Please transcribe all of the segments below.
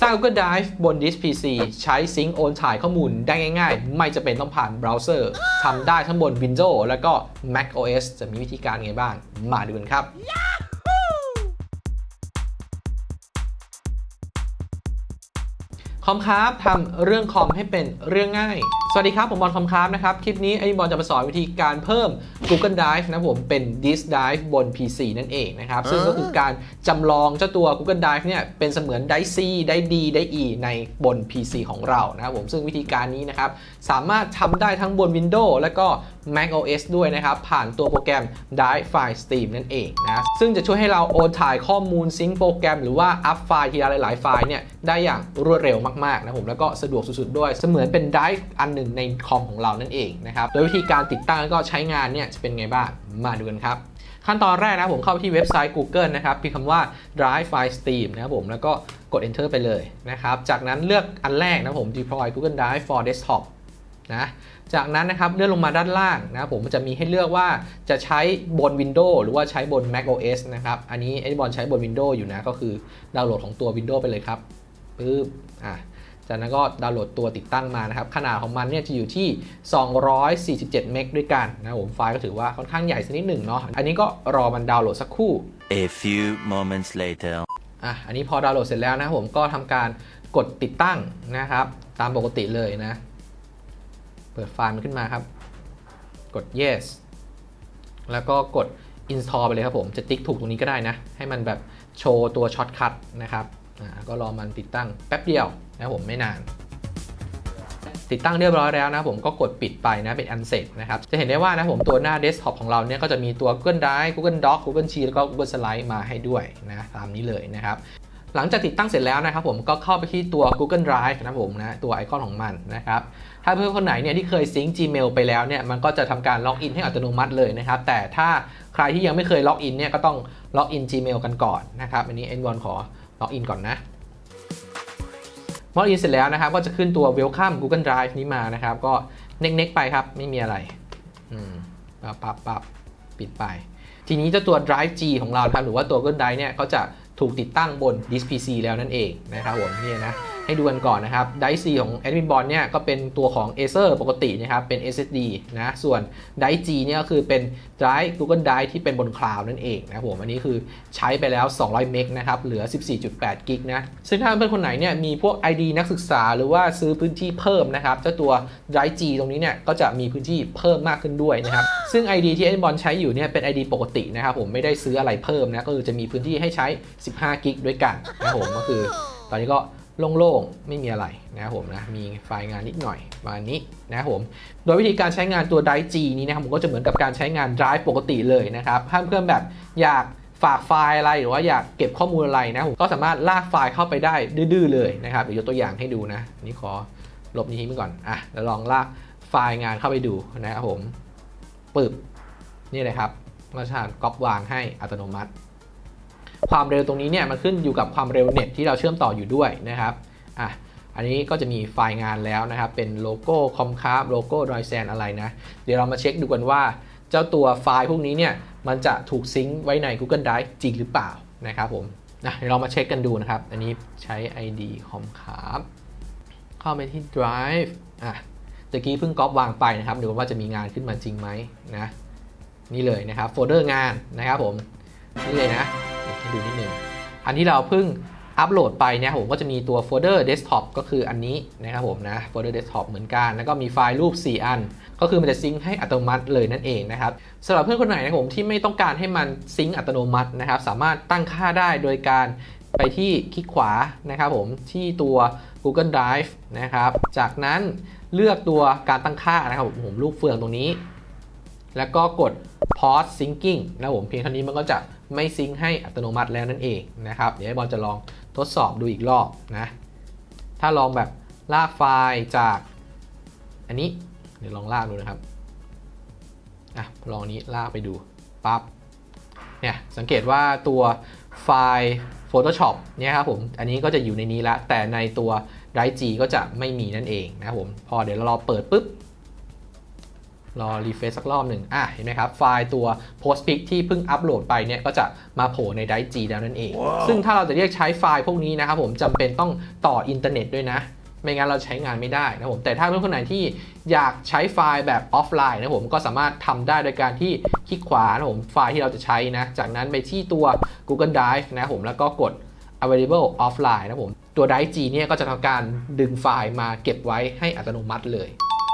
สร้าง Google Drive บน Disk PC ใช้ซิงค์โอนถ่ายข้อมูลได้ง่าย ๆ ไม่จะเป็นต้องผ่านเบราว์เซอร์ทำได้ทั้งบน Windows แล้วก็ Mac OS จะมีวิธีการไงบ้าง มาดูกันครับ คอมครับทำเรื่องคอมให้เป็นเรื่องง่าย สวัสดีครับ ผมบอลคอมครับนะครับ คลิปนี้ไอ้บอลจะมาสอนวิธีการเพิ่ม Google Drive นะผมเป็น Disk Drive บน PC นั่นเองนะครับ ซึ่งก็คือการจำลองเจ้าตัว Google Drive เนี่ยเป็นเสมือน Drive C ได้ D ได้ E ในบน PC ของเรานะครับผมซึ่งวิธีการนี้นะครับ สามารถทำได้ทั้งบน Windows และก็ Mac OS ด้วยนะครับ ผ่านตัวโปรแกรม Drive File Stream นั่นเองนะซึ่งจะช่วยให้เราโอนถ่ายข้อมูลซิงค์โปรแกรมหรือว่าอัพไฟล์ทีละหลายๆไฟล์เนี่ยได้อย่างรวดเร็วมากๆนะผมแล้วก็สะดวกสุดๆด้วย เสมือนเป็น Drive อันหนึ่งในคอมของเรานั่นเองนะครับโดยวิธีการติดตั้งแล้วก็ใช้งานเนี่ยจะเป็นไงบ้างมาดูกันครับขั้นตอนแรกนะผมเข้าไปที่เว็บไซต์ Google นะครับพิมพ์คำว่า Drive File Stream นะครับผมแล้วก็กด Enter ไปเลยนะครับ จากนั้นเลือกอันแรกนะผม Deploy Google Drive for Desktop นะจากนั้นนะครับเลื่อนลงมาด้านล่างนะครับผมมันจะมีให้เลือกว่าจะใช้บน Windows หรือว่าใช้บน Mac OS นะครับอันนี้ไอ้บอลใช้บน Windows อยู่นะก็คือดาวน์โหลดของตัว Windows ไปเลยครับปึ๊บอะจากนั้นก็ดาวน์โหลดตัวติดตั้งมานะครับ ขนาดของมันเนี่ยจะอยู่ที่ 247 เมกด้วยกันนะผมไฟล์ก็ถือว่าค่อนข้างใหญ่สักนิดหนึ่งเนาะอันนี้ก็รอมันดาวน์โหลดสักครู่ A few moments later. อะอันนี้พอดาวน์โหลดเสร็จแล้วนะผมก็ทำการกดติดตั้งนะครับ ตามปกติเลยนะเปิดไฟล์มันขึ้นมาครับ กด yes แล้วก็กด install ไปเลยครับผม จะติ๊กถูกตรงนี้ก็ได้นะ ให้มันแบบโชว์ตัวช็อตคัทนะครับอ่าก็รอมันติดตั้งแป๊บเดียวนะผมไม่นาน ติดตั้งเรียบร้อยแล้วนะผมก็กดปิดไปนะเป็นอันเสร็จนะครับ จะเห็นได้ว่านะผมตัวหน้าเดสก์ท็อปของเราเนี่ยก็จะมีตัว Google Drive Google Doc Google Sheet แล้วก็ Google Slide มาให้ด้วยนะตามนี้เลยนะครับ หลังจากติดตั้งเสร็จแล้วนะครับผมก็เข้าไปที่ตัว Google Drive นะครับผมนะตัวไอคอนของมันนะครับถ้าเพื่อนคนไหนเนี่ยที่เคยซิงค์ Gmail ไปแล้วเนี่ยมันก็จะทำการล็อกอินให้อัตโนมัติเลยนะครับแต่ถ้าใครที่ยังไม่เคยล็อกอินเนี่ยก็ต้องล็อกอิน Gmail กันก่อนนะครับอันนี้เอ็นบอลขอล็อกอินก่อนนะพออินเสร็จแล้วนะครับก็จะขึ้นตัว Welcome Google Drive นี้มานะครับก็เน็กๆไปครับไม่มีอะไรอืมปั๊บปั๊บปั๊บปิดไป ทีนี้เจ้าตัว Drive G ของเราครับหรือว่าตัว Google Drive เนี่ยก็จะ ถูกติดตั้งบน DispC แล้วนั่นเองนะครับผมเนี่ยนะ ให้ดูกันก่อนนะครับ Drive C ของ Admin b o n เนี่ยก็เป็นตัวของ Acer ปกตินะครับเป็น SSD นะส่วน Drive G เนี่ยก็คือเป็น Drive Google Drive ที่เป็นบนคลาวด์นั่นเองนะผมอันนี้คือใช้ไปแล้ว 200 เมกนะครับเหลือ 14.8 กิกนะซึ่งถ้าเพื่อนคนไหนเนี่ยมีพวก ID นักศึกษาหรือว่าซื้อพื้นที่เพิ่มนะครับเจ้าตัว Drive G ตรงนี้เนี่ยก็จะมีพื้นที่เพิ่มมากขึ้นด้วยนะครับซึ่ง ID ที่ Admin b o n ใช้อยู่เนี่ยเป็น ID ปกตินะครับผมไม่ได้ซื้ออะไรเพิ่มนะก็คือจะมีพื้นที่ให้ใช้ 15 กิกด้วยกันนะผมก็คือตอนนี้ก็ โล่งๆ ไม่มีอะไรนะครับผมนะ มีไฟล์งานนิดหน่อยมานี้นะครับผม โดยวิธีการใช้งานตัว Drive G นี้นะครับผมก็จะเหมือนกับการใช้งาน Drive ปกติเลยนะครับถ้าเพื่อนแบบอยากฝากไฟล์อะไรหรือว่าอยากเก็บข้อมูลอะไรนะผมก็สามารถลากไฟล์เข้าไปได้ดื้อๆเลยนะครับเดี๋ยวยกตัวอย่างให้ดูนะ นี่ขอลบนี้ทิ้งไปก่อนอะแล้วลองลากไฟล์งานเข้าไปดูนะครับผมปึบนี่เลยครับราชานก๊อปวางให้อัตโนมัติ ความเร็วตรงนี้เนี่ยมันขึ้นอยู่กับความเร็วเน็ตที่เราเชื่อมต่ออยู่ด้วยนะครับอะอันนี้ก็จะมีไฟล์งานแล้วนะครับ เป็นโลโก้คอมคาร์บโลโก้ดอยแซนอะไรนะ เดี๋ยวเรามาเช็คดูกันว่า เจ้าตัวไฟล์พวกนี้เนี่ยมันจะถูกซิงค์ไว้ใน Google Drive จริงหรือเปล่านะครับผมนะเดี๋ยวเรามาเช็คกันดูนะครับ อันนี้ใช้ ID คอมคาร์บเข้าไปที่ Drive อะตะกี้เพิ่งก๊อปวางไปนะครับดี๋ยวว่าจะมีงานขึ้นมาจริงไหมนะนี่เลยนะครับโฟลเดอร์งานนะครับผมนี่เลยนะ ให้ดูนิดนึง อันที่เราเพิ่งอัปโหลดไปเนี่ยผมก็จะมีตัวโฟลเดอร์เดสก์ท็อปก็คืออันนี้นะครับผมนะโฟลเดอร์เดสก์ท็อปเหมือนกัน แล้วก็มีไฟล์รูป 4 อัน ก็คือมันจะซิงค์ให้อัตโนมัติเลยนั่นเองนะครับสำหรับเพื่อนคนไหนนะครับผมที่ไม่ต้องการให้มันซิงค์อัตโนมัตินะครับ สามารถตั้งค่าได้โดยการไปที่คลิกขวานะครับผมที่ตัว Google Drive นะครับ จากนั้นเลือกตัวการตั้งค่านะครับผมผมลูกเฟืองตรงนี้ แล้วก็กด pause syncing นะผมเพียงเท่านี้มันก็จะ ไม่ซิงให้อัตโนมัติแล้วนั่นเองนะครับ เดี๋ยวบอลจะลองทดสอบดูอีกรอบนะ ถ้าลองแบบลากไฟล์จาก อันนี้ เดี๋ยวลองลากดูนะครับอะลองนี้ลากไปดูปั๊บเนี่ยสังเกตว่าตัวไฟล์ Photoshop เนี่ยครับผม อันนี้ก็จะอยู่ในนี้ละแต่ในตัว Drive G ก็จะไม่มีนั่นเองนะครับผม พอเดี๋ยวเราเปิดปุ๊บ รอรีเฟซสักรอบหนึ่งอะเห็นไหมครับ ไฟล์ตัว post pic ที่เพิ่งอัปโหลดไปเนี่ยก็จะมาโผล่ใน d i จีแล้วนั่นเองซึ่งถ้าเราจะเรียกใช้ไฟล์พวกนี้นะครับผมจำเป็นต้องต่ออินเทอร์เน็ตด้วยนะไม่งั้นเราใช้งานไม่ได้นะครับผมแต่ถ้าเพื่อนคนไหนที่อยากใช้ไฟล์แบบออฟไลน์นะครับผมก็สามารถทำได้โดยการที่คลิกขวานะครับผมไฟล์ที่เราจะใช้นะ จากนั้นไปที่ตัว Google Drive นะครับผมแล้วก็กด available offline นะครับผมตัว Drive G เนี่ยก็จะทำการดึงไฟล์มาเก็บไว้ให้อัตโนมัติเลย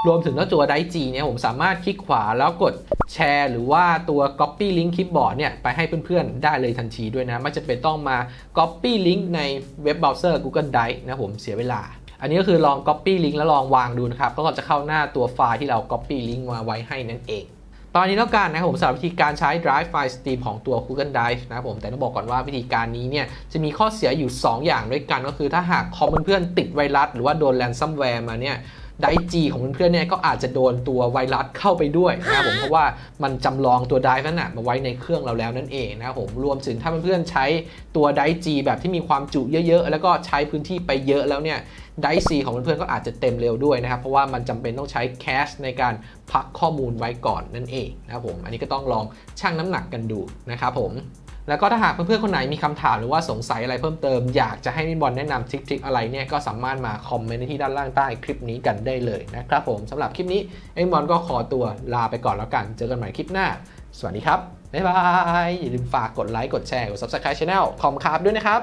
รวมถึงแล้วตัว Drive G เนี่ยผมสามารถคลิกขวาแล้วกดแชร์ หรือว่าตัว Copy Link Clipboard เนี่ยไปให้เพื่อนๆ ได้เลยทันทีด้วยนะไม่จำเป็นต้องมา Copy Link ในเว็บเบราว์เซอร์ Google Drive นะผมเสียเวลา อันนี้ก็คือลอง Copy Link แล้วลองวางดูนะครับก็จะเข้าหน้าตัวไฟล์ที่เรา Copy Link มาไว้ให้นั่นเองตอนนี้แล้วกันนะครับผมสำหรับวิธีการใช้ Drive File Stream ของตัว Google Drive นะครับผมแต่ต้องบอกก่อนว่าวิธีการนี้เนี่ยจะมีข้อเสียอยู่ 2 อย่างด้วยกันก็คือถ้าหากคอมเพื่อนๆติดไวรัส หรือว่าโดนแ a นซัมแวร์มาเนี่ย ไดจีของเพื่อนๆเนี่ยก็อาจจะโดนตัวไวรัสเข้าไปด้วยนะครับผมเพราะว่ามันจำลองตัวไดฟ์นั้นนะมาไว้ในเครื่องเราแล้วนั่นเองนะครับผมรวมถึงถ้าเพื่อนๆใช้ตัวไดจีแบบที่มีความจุเยอะๆ แล้วก็ใช้พื้นที่ไปเยอะแล้วเนี่ยไดซีของเพื่อนๆก็อาจจะเต็มเร็วด้วยนะครับ เพราะว่ามันจำเป็นต้องใช้แคชในการพักข้อมูลไว้ก่อนนั่นเองนะครับผมอันนี้ก็ต้องลองชั่งน้ำหนักกันดูนะครับผม แล้วก็ถ้าหากเพื่อนๆคนไหนมีคำถามหรือว่าสงสัยอะไรเพิ่มเติม อยากจะให้มิบอลแนะนำทริคๆอะไรเนี่ยก็สามารถมาคอมเมนต์ที่ด้านล่างใต้คลิปนี้กันได้เลยนะครับผมสำหรับคลิปนี้เอ็มบอลก็ขอตัวลาไปก่อนแล้วกัน เจอกันใหม่คลิปหน้า สวัสดีครับบ๊ายบายอย่าลืมฝากกดไลค์กดแชร์กด subscribe channel คอมคาร์ด้วยนะครับ